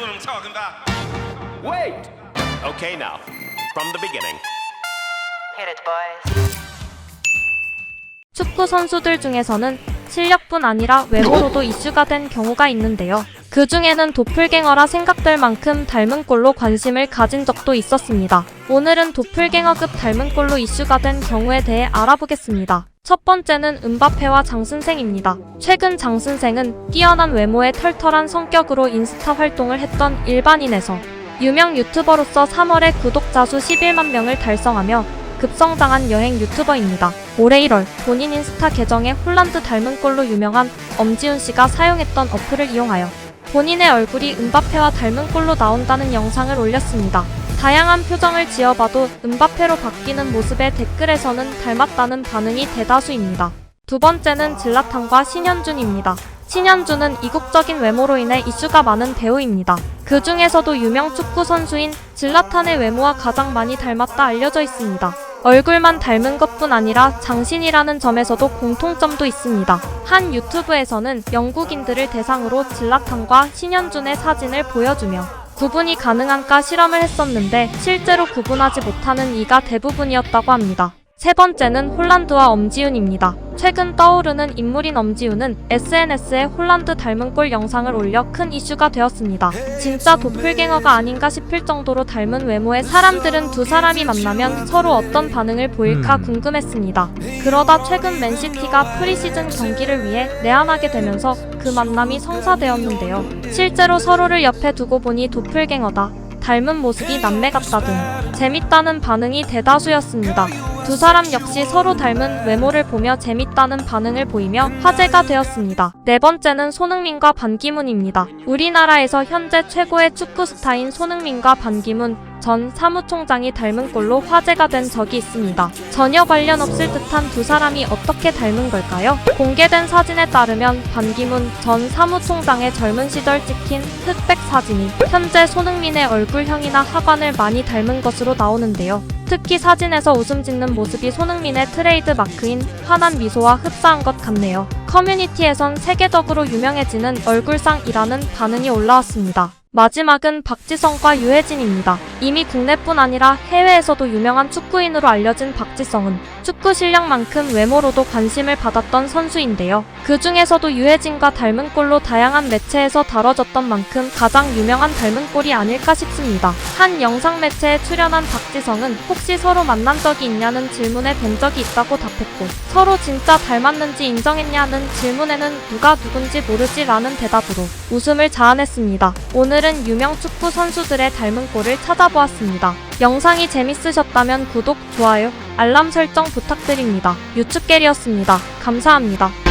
what I'm talking about. Wait! Okay, now, from the beginning. Hit it, boys. 축구 선수들 중에서는 실력뿐 아니라 외모로도 이슈가 된 경우가 있는데요. 그 중에는 도플갱어라 생각될 만큼 닮은 꼴로 관심을 가진 적도 있었습니다. 오늘은 도플갱어급 닮은 꼴로 이슈가 된 경우에 대해 알아보겠습니다. 첫 번째는 은바페와 장순생입니다. 최근 장순생은 뛰어난 외모에 털털한 성격으로 인스타 활동을 했던 일반인에서 유명 유튜버로서 3월에 구독자 수 11만 명을 달성하며 급성장한 여행 유튜버입니다. 올해 1월 본인 인스타 계정에 홀란드 닮은 꼴로 유명한 엄지훈 씨가 사용했던 어플을 이용하여 본인의 얼굴이 은바페와 닮은 꼴로 나온다는 영상을 올렸습니다. 다양한 표정을 지어봐도 은바페로 바뀌는 모습에 댓글에서는 닮았다는 반응이 대다수입니다. 두 번째는 질라탄과 신현준입니다. 신현준은 이국적인 외모로 인해 이슈가 많은 배우입니다. 그 중에서도 유명 축구 선수인 질라탄의 외모와 가장 많이 닮았다 알려져 있습니다. 얼굴만 닮은 것뿐 아니라 장신이라는 점에서도 공통점도 있습니다. 한 유튜브에서는 영국인들을 대상으로 질라탄과 신현준의 사진을 보여주며 구분이 가능한가 실험을 했었는데 실제로 구분하지 못하는 이가 대부분이었다고 합니다. 세 번째는 홀란드와 엄지훈입니다. 최근 떠오르는 인물인 엄지훈은 SNS에 홀란드 닮은 꼴 영상을 올려 큰 이슈가 되었습니다. 진짜 도플갱어가 아닌가 싶을 정도로 닮은 외모의 사람들은 두 사람이 만나면 서로 어떤 반응을 보일까 궁금했습니다. 그러다 최근 맨시티가 프리시즌 경기를 위해 내한하게 되면서 그 만남이 성사되었는데요. 실제로 서로를 옆에 두고 보니 도플갱어다. 닮은 모습이 남매 같다 등 재밌다는 반응이 대다수였습니다. 두 사람 역시 서로 닮은 외모를 보며 재밌다는 반응을 보이며 화제가 되었습니다. 네 번째는 손흥민과 반기문입니다. 우리나라에서 현재 최고의 축구 스타인 손흥민과 반기문 전 사무총장이 닮은 꼴로 화제가 된 적이 있습니다. 전혀 관련 없을 듯한 두 사람이 어떻게 닮은 걸까요? 공개된 사진에 따르면 반기문 전 사무총장의 젊은 시절 찍힌 흑백 사진이 현재 손흥민의 얼굴형이나 하관을 많이 닮은 것으로 나오는데요. 특히 사진에서 웃음 짓는 모습이 손흥민의 트레이드 마크인 환한 미소와 흡사한 것 같네요. 커뮤니티에선 세계적으로 유명해지는 얼굴상이라는 반응이 올라왔습니다. 마지막은 박지성과 유해진입니다. 이미 국내뿐 아니라 해외에서도 유명한 축구인으로 알려진 박지성은 축구 실력만큼 외모로도 관심을 받았던 선수인데요. 그 중에서도 유해진과 닮은 꼴로 다양한 매체에서 다뤄졌던 만큼 가장 유명한 닮은 꼴이 아닐까 싶습니다. 한 영상 매체에 출연한 박지성은 혹시 서로 만난 적이 있냐는 질문에 된 적이 있다고 답했고 서로 진짜 닮았는지 인정했냐는 질문에는 누가 누군지 모르지 라는 대답으로 웃음을 자아냈습니다. 오늘 은 유명 축구 선수들의 닮은 꼴을 찾아보았습니다. 영상이 재밌으셨다면 구독, 좋아요, 알람 설정 부탁드립니다. 유축게리였습니다. 감사합니다.